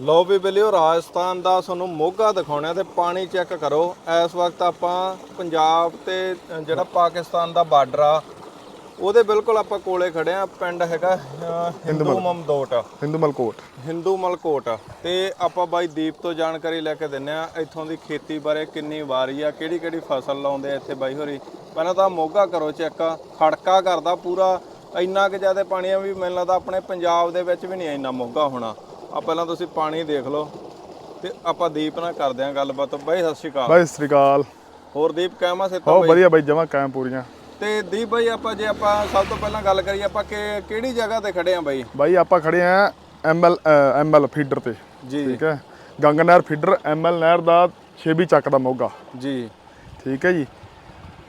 ਲੋ ਵੀ ਬਿਲਿਓ ਰਾਜਸਥਾਨ ਦਾ ਤੁਹਾਨੂੰ ਮੋਗਾ ਦਿਖਾਉਣਾ ਤੇ ਪਾਣੀ ਚੈੱਕ ਕਰੋ। ਇਸ ਵਕਤ ਆਪਾਂ ਪੰਜਾਬ ਤੇ ਜਿਹੜਾ ਪਾਕਿਸਤਾਨ ਦਾ ਬਾਰਡਰ ਆ ਉਹਦੇ ਬਿਲਕੁਲ ਆਪਾਂ ਕੋਲੇ ਖੜੇ ਆ ਪਿੰਡ ਹੈਗਾ ਹਿੰਦੂ ਮਮਦੋਟ। ਹਿੰਦੂ ਮਲਕੋਟ। ਹਿੰਦੂ ਮਲਕੋਟ। ਤੇ ਆਪਾਂ ਬਾਈ ਦੀਪ ਤੋਂ ਜਾਣਕਾਰੀ ਲੈ ਕੇ ਦਿੰਨੇ ਆ ਇੱਥੋਂ ਦੀ ਖੇਤੀ ਬਾਰੇ ਕਿੰਨੀ ਵਾਰੀ ਆ ਕਿਹੜੀ ਕਿਹੜੀ ਫਸਲ ਲਾਉਂਦੇ ਆ ਇੱਥੇ ਬਾਈ ਹੋਰੀ। ਪਹਿਲਾਂ ਤਾਂ ਮੋਗਾ ਕਰੋ ਚੈੱਕ ਖੜਕਾ ਕਰਦਾ ਪੂਰਾ ਇੰਨਾ ਕਿ ਜ਼ਿਆਦਾ ਪਾਣੀ ਆ ਵੀ ਮੈਨੂੰ ਲੱਗਦਾ ਆਪਣੇ ਪੰਜਾਬ ਦੇ ਵਿੱਚ ਵੀ ਨਹੀਂ ਇੰਨਾ ਮੋਗਾ ਹੋਣਾ। ਆ ਪਹਿਲਾਂ ਤੁਸੀਂ ਪਾਣੀ ਦੇਖ ਲਓ ਤੇ ਆਪਾਂ ਦੀਪ ਨਾਲ ਕਰਦੇ ਆ ਗੱਲਬਾਤ। ਬਾਈ ਸਤਿ ਸ਼੍ਰੀ ਅਕਾਲ। ਬਾਈ ਸਤਿ ਸ੍ਰੀ ਅਕਾਲ। ਹੋਰ ਦੀਪ ਕਹਿਮਾ ਸੇ ਤਾਂ ਬਹੁਤ ਵਧੀਆ ਬਾਈ ਜਮਾ ਕਾਇਮ ਪੂਰੀਆਂ। ਤੇ ਦੀਪ ਬਾਈ ਆਪਾਂ ਜੇ ਆਪਾਂ ਸਭ ਤੋਂ ਪਹਿਲਾਂ ਗੱਲ ਕਰੀਏ ਆਪਾਂ ਕਿ ਕਿਹੜੀ ਜਗ੍ਹਾ ਤੇ ਖੜੇ ਆ ਬਾਈ? ਬਾਈ ਆਪਾਂ ਖੜੇ ਆ ਐਮਐਲ ਐਮਐਲ ਫੀਡਰ ਤੇ। ਜੀ। ਠੀਕ ਹੈ? ਗੰਗਾ ਨਹਿਰ ਫੀਡਰ ਐਮਐਲ ਨਹਿਰ ਦਾ ਛੇਵੀ ਚੱਕ ਦਾ ਮੋਗਾ। ਜੀ। ਠੀਕ ਹੈ ਜੀ?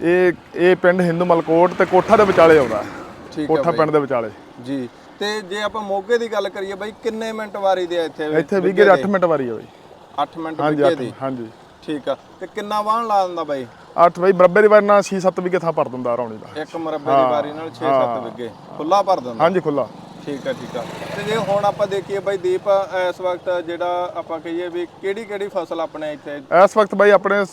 ਇਹ ਇਹ ਪਿੰਡ ਹਿੰਦੂ ਮਲਕੋਟ ਤੇ ਕੋਠਾ ਦੇ ਵਿਚਾਲੇ ਆਉਂਦਾ। ਹੈ। ਠੀਕ ਕੋਠਾ ਪਿੰਡ ਦੇ ਵਿਚਾਲੇ। ਜੀ। ਤੇ ਜੇ ਆਪਾਂ ਮੋਗੇ ਦੀ ਗੱਲ ਕਰੀਏ ਬਾਈ ਕਿੰਨੇ ਮਿੰਟ ਵਾਰੀ ਦੇ ਆ ਇੱਥੇ ਇੱਥੇ ਵੀਗੇ ਦੇ? 8 ਮਿੰਟ ਵਾਰੀ ਹੈ ਬਾਈ। 8 ਮਿੰਟ ਵਿੱਗੇ ਦੀ। ਹਾਂਜੀ। ਠੀਕ ਆ। ਤੇ ਕਿੰਨਾ ਵਾਹਣ ਲਾ ਦਿੰਦਾ ਬਾਈ? 8 ਬਾਈ ਬਰੱਬੇ ਦੀ ਵਾਰੀ ਨਾਲ 6-7 ਵੀਗੇ ਥਾਂ ਭਰ ਦਿੰਦਾ ਰੌਣੀ ਦਾ। ਇੱਕ ਮਰਬੇ ਦੀ ਵਾਰੀ ਨਾਲ 6-7 ਵਿੱਗੇ। ਖੁੱਲਾ ਭਰ ਦਿੰਦਾ। ਹਾਂਜੀ ਖੁੱਲਾ ਠੀਕ ਆ ਠੀਕ ਆ। ਤੇ ਜੇ ਹੁਣ ਆਪਾਂ ਦੇਖੀਏ ਬਾਈ ਦੀਪ ਇਸ ਵਕਤ ਜਿਹੜਾ ਆਪਾਂ ਕਹੀਏ ਵੀ ਕਿਹੜੀ ਕਿਹੜੀ ਫਸਲ ਆਪਣੇ ਇੱਥੇ? ਇਸ ਵਕਤ ਬਾਈ ਆਪਣੇ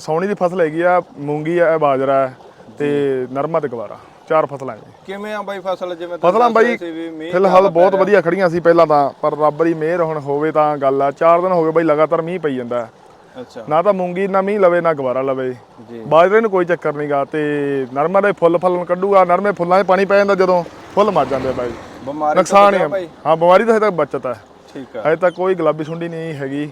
ਸੌਣੀ ਦੀ ਫਸਲ ਹੈਗੀ ਆ ਮੂੰਗੀ ਹੈ ਬਾਜਰਾ ਹੈ ਤੇ ਨਰਮਾ ਤੇ ਗਵਾਰਾ। ਚਾਰ ਫਸਲਾਂ ਹੈ। ਕਿਵੇਂ ਆ ਬਾਈ ਫਸਲ? ਜਿਵੇਂ ਤੁਸੀਂ ਫਸਲਾਂ ਦੱਸ ਬਾਈ ਰਹੇ ਸੀ ਵੀ ਮੀਂਹ ਫਿਲਹਾਲ ਬਹੁਤ ਵਧੀਆ ਖੜੀਆਂ ਸੀ ਪਹਿਲਾਂ ਤਾਂ ਪਰ ਰੱਬ ਦੀ ਮਿਹਰ ਹੁਣ ਹੋਵੇ ਤਾਂ ਗੱਲ ਆ। ਚਾਰ ਦਿਨ ਹੋ ਗਏ ਬਾਈ ਲਗਾਤਾਰ ਮੀਂਹ ਪਈ ਜਾਂਦਾ। ਹੈ। ਅੱਛਾ। ਨਾ ਤਾਂ ਮੂੰਗੀ ਨਾ ਮੀਂਹ ਲਵੇ ਨਾ ਗਵਾਰਾ ਲਵੇ। ਜੀ। ਬਾਜਰੇ ਨੂੰ ਕੋਈ ਚੱਕਰ ਨਹੀਂਗਾ ਤੇ ਨਰਮਾ ਦੇ ਫੁੱਲ ਫਲਣ ਕੱਢੂਗਾ ਨਰਮੇ ਫੁੱਲਾਂ 'ਚ ਪਾਣੀ ਪੈ ਜਾਂਦਾ ਜਦੋਂ ਫੁੱਲ ਮਰ ਜਾਂਦੇ ਆ ਬਾਈ। ਬਿਮਾਰੀ ਨੁਕਸਾਨ ਹੀ ਆ। ਹਾਂ ਬਿਮਾਰੀ ਤਾਂ ਹਜੇ ਤੱਕ ਬਚਤ ਹੈ ਠੀਕ ਆ। ਹਜੇ ਤੱਕ ਕੋਈ ਗੁਲਾਬੀ ਸੁੰਡੀ ਨਹੀਂ ਹੈਗੀ।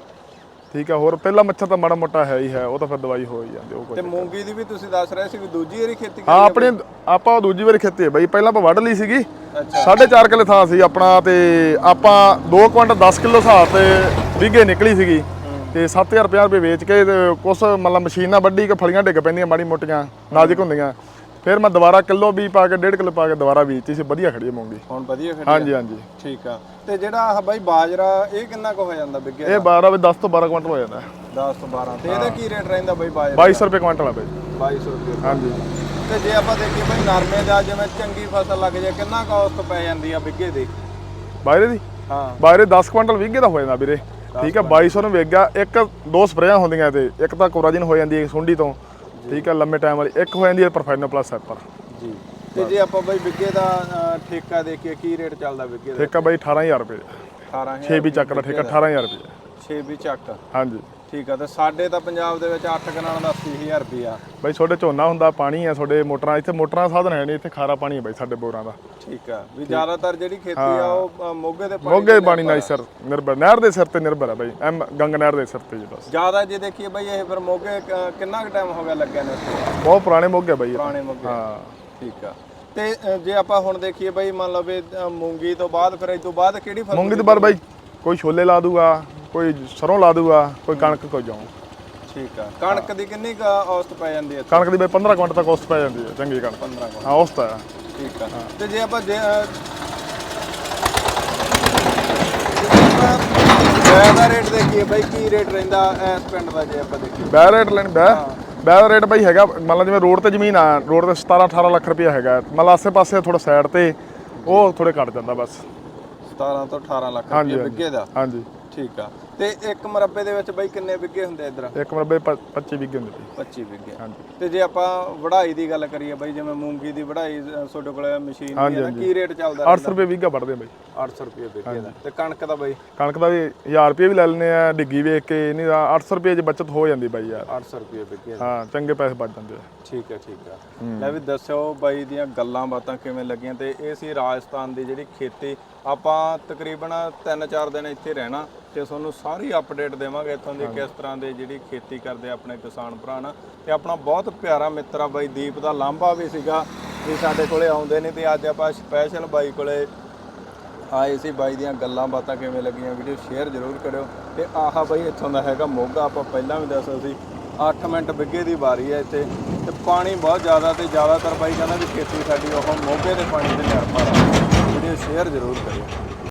ਠੀਕ ਹੈ ਹੋਰ ਪਹਿਲਾ ਮੱਛਰ ਤਾਂ ਮਾੜਾ ਮੋਟਾ ਹੈ ਹੀ ਹੈ ਉਹ ਤਾਂ ਫਿਰ ਦਵਾਈ ਹੋ ਹੀ ਜਾਂਦੀ ਉਹ ਕੋਈ ਤੇ ਮੂੰਗੀ ਦੀ ਵੀ ਤੁਸੀਂ ਦੱਸ ਰਹੇ ਸੀ ਵੀ ਦੂਜੀ ਵਾਰੀ ਖੇਤੀ ਹਾਂ ਆਪਣੇ? ਆਪਾਂ ਦੂਜੀ ਵਾਰੀ ਖੇਤੀ ਹੈ ਬਾਈ ਪਹਿਲਾਂ ਆਪਾਂ ਵੱਢ ਲਈ ਸੀਗੀ। ਅੱਛਾ। 4.5 ਕਿੱਲੇ ਥਾਂ ਸੀ ਆਪਣਾ ਤੇ ਆਪਾਂ 2 ਕੁਇੰਟਲ 10 ਕਿਲੋ ਹਿਸਾਬ ਤੇ ਵਿਗੇ ਨਿਕਲੀ ਸੀਗੀ। ਤੇ 7050 ਰੁਪਏ ਵੇਚ ਕੇ ਕੁਛ ਮਤਲਬ ਮਸ਼ੀਨਾਂ ਵੱਢੀ ਕੇ ਫਲੀਆਂ ਡਿੱਗ ਪੈਂਦੀਆਂ ਮਾੜੀ ਮੋਟੀਆਂ ਨਾਜ਼ੁਕ ਹੁੰਦੀਆਂ। ਫਿਰ ਮੈਂ ਦੁਬਾਰਾ ਕਿਲੋ ਵੀ ਪਾ ਕੇ 1.5 ਕਿਲੋ ਪਾ ਕੇ ਦੁਬਾਰਾ ਬੀਜਤੀ ਸੀ ਵਧੀਆ ਖੜੀ ਹੈ ਮੂੰਗੀ। ਹੁਣ ਵਧੀਆ ਖੇਤੀ ਹਾਂਜੀ ਹਾਂਜੀ। ਠੀਕ ਆ। ਤੇ ਜਿਹੜਾ ਆਹ ਬਾਈ ਬਾਜਰਾ ਇਹ ਕਿੰਨਾ ਕੁ ਹੋ ਜਾਂਦਾ ਵਿੱਗੇ ਇਹ 12 ਵੀ 10 ਤੋਂ 12 ਕੁਇੰਟਲ ਹੋ ਜਾਂਦਾ। 10 ਤੋਂ 12 ਤੇ ਇਹਦਾ ਕੀ ਰੇਟ ਰਹਿੰਦਾ ਬਾਈ ਬਾਜਰਾ 2200 ਰੁਪਏ ਕੁਇੰਟਲ ਆ ਬਾਈ। 2200 ਰੁਪਏ। ਹਾਂਜੀ। ਤੇ ਜੇ ਆਪਾਂ ਦੇਖੀਏ ਬਾਈ ਨਰਮੇ ਦਾ ਜਿਵੇਂ ਚੰਗੀ ਫਸਲ ਲੱਗ ਜਾਏ ਕਿੰਨਾ ਕਾਸਟ ਪੈ ਜਾਂਦੀ ਆ ਵਿੱਗੇ ਦੀ? ਬਾਇਰੇ ਦੀ? ਹਾਂ। ਬਾਇਰੇ 10 ਕੁਇੰਟਲ ਵਿਗੇ ਦਾ ਹੋ ਜਾਂਦਾ ਵੀਰੇ। ਠੀਕ ਹੈ 2200 ਨੂੰ ਵੇਚ ਗਿਆ ਇੱਕ ਦੋ ਸਪਰੇਆਂ ਹੁੰਦੀਆਂ ਤੇ ਇੱਕ ਤਾਂ ਕੋਰਾਜਨ ਹੋ ਜਾਂਦੀ ਹੈ ਸੁੰਡੀ ਤੋਂ। ਠੀਕ ਹੈ ਲੰਮੇ ਟਾਈਮ ਵਾਲੀ। ਇੱਕ ਹੋ ਜਾਂਦੀ ਹੈ ਪਰਫੈਨੋ ਪਲੱਸ ਐਪਰ ਜੀ। ਤੇ ਜੇ ਆਪਾਂ ਬਾਈ ਵਿੱਗੇ ਦਾ ਠੇਕਾ ਦੇਖੀਏ ਕੀ ਰੇਟ ਚੱਲਦਾ ਵਿੱਗੇ ਦਾ? ਠੇਕਾ ਬਾਈ 18000 ਰੁਪਏ। 18000 6 ਵੀ ਚੱਕ ਦਾ ਠੇਕਾ 18000 ਰੁਪਏ। 6 ਵੀ ਚੱਕ। ਹਾਂਜੀ। ਠੀਕ ਆ ਤੇ ਸਾਡੇ ਤਾਂ ਪੰਜਾਬ ਦੇ ਵਿੱਚ 8 ਕਨਾਲਾਂ ਦਾ 80000 ਰੁਪਿਆ ਬਾਈ ਤੁਹਾਡੇ ਝੋਨਾ ਹੁੰਦਾ ਪਾਣੀ ਹੈ ਤੁਹਾਡੇ ਮੋਟਰਾਂ ਇੱਥੇ ਮੋਟਰਾਂ ਦਾ ਸਾਧਨ ਹੈ ਨਹੀਂ ਇੱਥੇ ਖਾਰਾ ਪਾਣੀ ਹੈ ਬਾਈ ਸਾਡੇ ਬੋਰਾਂ ਦਾ। ਠੀਕ ਆ ਵੀ ਜ਼ਿਆਦਾਤਰ ਜਿਹੜੀ ਖੇਤੀ ਆ ਉਹ ਅ, ਮੋਗੇ ਦੇ ਪਾਣੀ ਮੋਗੇ ਪਾਣੀ ਨਾਲ ਹੀ ਸਰ ਨਿਰਭਰ ਨਹਿਰ ਦੇ ਸਿਰ ਤੇ ਨਿਰਭਰ ਹੈ ਬਾਈ ਐਮ ਗੰਗ ਨਹਿਰ ਦੇ ਸਿਰ ਤੇ ਜੀ ਬਸ। ਜ਼ਿਆਦਾ ਜੇ ਦੇਖੀਏ ਬਾਈ ਇਹ ਫਿਰ ਮੋਗੇ ਕ- ਕਿੰਨਾ ਕੁ ਟਾਈਮ ਹੋ ਗਿਆ ਲੱਗਿਆ ਨੇ ਉੱਥੇ? ਬਹੁਤ ਪੁਰਾਣੇ ਮੋਗੇ ਬਾਈ ਇਹ। ਪੁਰਾਣੇ ਮੋਗੇ ਹਾਂ। ਠੀਕ ਆ। ਤੇ ਅ, ਜੇ ਆਪਾਂ ਹੁਣ ਦੇਖੀਏ ਬਾਈ ਮੰਨ ਲਓ ਵੀ ਅ, ਮੂੰਗੀ ਤੋਂ ਬਾਅਦ ਫਿਰ ਇਸ ਤੋਂ ਬਾਅਦ ਕਿਹੜੀ ਫਸਲ ਮੂੰਗੀ ਤੋਂ ਬਾਅਦ ਬਾਈ ਕੋਈ ਛੋਲੇ ਲਾ ਦੂਗਾ ਕੋਈ ਸਰੋਂ ਲਾ ਦੂਗਾ ਕੋਈ ਕਣਕ ਕੋਈ ਜੌਂ ਠੀਕ ਆ। ਕਣਕ ਦੀ ਕਿੰਨੀ ਕੁ ਔਸਤ ਪੈ ਜਾਂਦੀ ਹੈ ਕਣਕ ਦੀ ਬਾਈ 15 ਕੁਇੰਟਲ ਤੱਕ ਕੋਸਟ ਪੈ ਜਾਂਦੀ ਹੈ ਚੰਗੀ ਕਣਕ। 15 ਕੁ ਹਾਂ ਉਸ ਤਾਂ ਹੈ। ਠੀਕ ਆ। ਤੇ ਜੇ ਆਪਾਂ ਜੇ ਦਾ ਰੇਟ ਦੇਖੀਏ ਬਾਈ ਕੀ ਰੇਟ ਰਹਿੰਦਾ ਇਸ ਪਿੰਡ ਦਾ ਜੇ ਆਪਾਂ ਦੇਖੀਏ? ਬੈ ਰੇਟ ਲੈਣ ਬੈ ਬੈ ਦਾ ਰੇਟ ਬਾਈ ਹੈਗਾ ਮੰਨ ਲਾ ਜਿਵੇਂ ਰੋਡ ਤੇ ਜ਼ਮੀਨ ਆ ਰੋਡ ਤੇ 17 18 ਲੱਖ ਰੁਪਇਆ ਹੈਗਾ। ਮਤਲਬ ਆਸੇ ਪਾਸੇ ਥੋੜਾ ਸਾਈਡ ਤੇ ਉਹ ਥੋੜੇ ਘਟ ਜਾਂਦਾ ਬਸ। 17 ਤੋਂ 18 ਲੱਖ ਰੁਪਏ ਦਾ। ਹਾਂਜੀ। ਠੀਕ ਆ। ਤੇ ਇੱਕ ਮਰੱਬੇ ਦੇ ਵਿੱਚ ਬਾਈ ਕਿੰਨੇ ਵਿੱਗੇ ਹੁੰਦੇ ਆ ਇੱਧਰ? ਇੱਕ ਮਰਬੇ 25 ਵਿਗੇ ਹੁੰਦੇ ਜੀ। 25 ਵਿੱਗੇ। ਹਾਂਜੀ। ਤੇ ਜੇ ਆਪਾਂ ਵਢਾਈ ਦੀ ਗੱਲ ਕਰੀਏ ਬਾਈ ਜਿਵੇਂ ਮੂੰਗੀ ਦੀ ਵਢਾਈ ਤੁਹਾਡੇ ਕੋਲ ਮਸ਼ੀਨ ਦੀ ਹੈ ਕੀ ਰੇਟ ਚੱਲਦਾ 800 ਰੁਪਏ ਵਿਗਾ ਵੜਦੇ ਬਾਈ। 800 ਰੁਪਏ ਵਿੱਗੇ ਦਾ। ਤੇ ਕਣਕ ਦਾ ਬਾਈ? ਕਣਕ ਦਾ ਵੀ 1000 ਰੁਪਏ ਵੀ ਲੈ ਲੈਂਦੇ ਆ ਡਿੱਗੀ ਵੇਖ ਕੇ ਨਹੀਂ ਤਾਂ 800 ਰੁਪਏ ਚ ਬਚਤ ਹੋ ਜਾਂਦੀ ਬਾਈ ਯਾਰ। 800 ਰੁਪਏ ਵਿੱਗੇ ਹਾਂ ਚੰਗੇ ਪੈਸੇ ਬਚ ਜਾਂਦੇ ਆ। ਠੀਕ ਹੈ ਠੀਕ ਹੈ। ਲੈ ਵੀ ਦੱਸਿਓ ਬਾਈ ਦੀਆਂ ਗੱਲਾਂ ਬਾਤਾਂ ਕਿਵੇਂ ਲੱਗੀਆਂ। ਤੇ ਇਹ ਸੀ ਰਾਜਸਥਾਨ ਦੀ ਜਿਹੜੀ ਖੇਤੀ। ਆਪਾਂ ਤਕਰੀਬਨ 3-4 ਦਿਨ ਇੱਥੇ ਰਹਿਣਾ। ਤੇ ਤੁਹਾਨੂੰ ਸਾਰੀ ਅਪਡੇਟ ਦੇਵਾਂਗੇ ਇੱਥੋਂ ਦੀ ਕਿਸ ਤਰ੍ਹਾਂ ਦੇ ਜਿਹੜੀ ਖੇਤੀ ਕਰਦੇ ਆਪਣੇ ਕਿਸਾਨ ਭਰਾ ਨਾ। ਤੇ ਆਪਣਾ ਬਹੁਤ ਪਿਆਰਾ ਮਿੱਤਰ ਆ ਬਾਈ ਦੀਪ ਦਾ ਲਾਂਭਾ ਵੀ ਸੀਗਾ ਵੀ ਸਾਡੇ ਕੋਲੇ ਆਉਂਦੇ ਨਹੀਂ ਤੇ ਅੱਜ ਆਪਾਂ ਸਪੈਸ਼ਲ ਬਾਈ ਕੋਲੇ ਆਏ ਸੀ। ਬਾਈ ਦੀਆਂ ਗੱਲਾਂ ਬਾਤਾਂ ਕਿਵੇਂ ਲੱਗੀਆਂ ਵੀਡੀਓ ਸ਼ੇਅਰ ਜ਼ਰੂਰ ਕਰਿਓ। ਤੇ ਆਹਾ ਬਾਈ ਇੱਥੋਂ ਦਾ ਹੈਗਾ ਮੋਗਾ ਆਪਾਂ ਪਹਿਲਾਂ ਵੀ ਦੱਸਿਆ ਸੀ 8 ਮਿੰਟ ਬਿੱਗੇ ਦੀ ਵਾਰੀ ਹੈ ਇੱਥੇ। ਤੇ ਪਾਣੀ ਬਹੁਤ ਜ਼ਿਆਦਾ ਤੇ ਜ਼ਿਆਦਾਤਰ ਬਾਈ ਕਹਿੰਦਾ ਵੀ ਖੇਤੀ ਸਾਡੀ ਉਹ ਮੋਗੇ ਦੇ ਪਾਣੀ ਤੇ ਨਿਰਭਰ ਆ। ਵੀਡੀਓ ਸ਼ੇਅਰ ਜ਼ਰੂਰ ਕਰਿਓ।